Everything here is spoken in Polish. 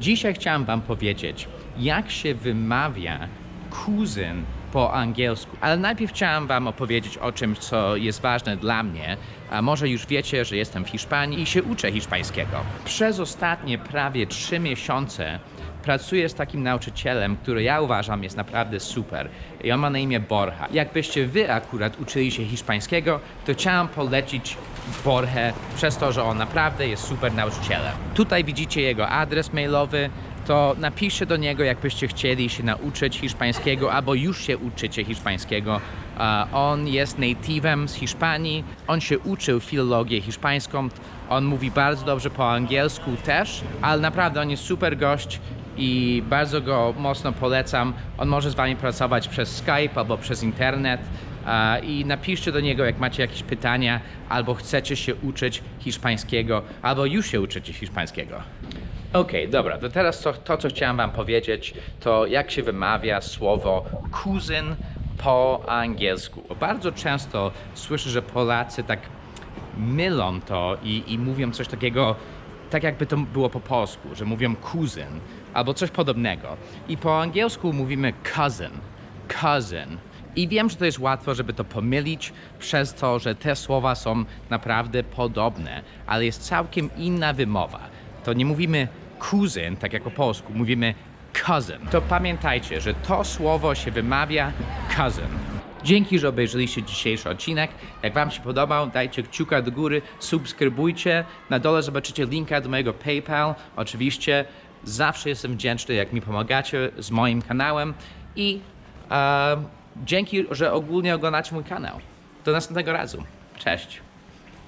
Dzisiaj chciałem Wam powiedzieć, jak się wymawia kuzyn po angielsku. Ale najpierw chciałem Wam opowiedzieć o czymś, co jest ważne dla mnie. A może już wiecie, że jestem w Hiszpanii i się uczę hiszpańskiego. Przez ostatnie prawie trzy miesiące pracuję z takim nauczycielem, który ja uważam jest naprawdę super. I on ma na imię Borja. Jakbyście wy akurat uczyli się hiszpańskiego, to chciałem polecić Borję przez to, że on naprawdę jest super nauczycielem. Tutaj widzicie jego adres mailowy. To napiszcie do niego, jakbyście chcieli się nauczyć hiszpańskiego, albo już się uczycie hiszpańskiego. On jest native'em z Hiszpanii. On się uczył filologię hiszpańską. On mówi bardzo dobrze po angielsku też, ale naprawdę on jest super gość i bardzo go mocno polecam. On może z wami pracować przez Skype albo przez internet. I napiszcie do niego, jak macie jakieś pytania, albo chcecie się uczyć hiszpańskiego, albo już się uczycie hiszpańskiego. Okej, dobra, to teraz to, to, co chciałem Wam powiedzieć, to jak się wymawia słowo kuzyn po angielsku. Bardzo często słyszę, że Polacy tak mylą to i, i mówią coś takiego, tak jakby to było po polsku, że mówią kuzyn albo coś podobnego. I po angielsku mówimy cousin, cousin. I wiem, że to jest łatwo, żeby to pomylić przez to, że te słowa są naprawdę podobne, ale jest całkiem inna wymowa. To nie mówimy kuzyn, tak jak po polsku, mówimy cousin. To pamiętajcie, że to słowo się wymawia cousin. Dzięki, że obejrzeliście dzisiejszy odcinek. Jak Wam się podobał, dajcie kciuka do góry, subskrybujcie. Na dole zobaczycie linka do mojego PayPal. Oczywiście zawsze jestem wdzięczny, jak mi pomagacie z moim kanałem. I e, dzięki, że ogólnie oglądacie mój kanał. Do następnego razu. Cześć.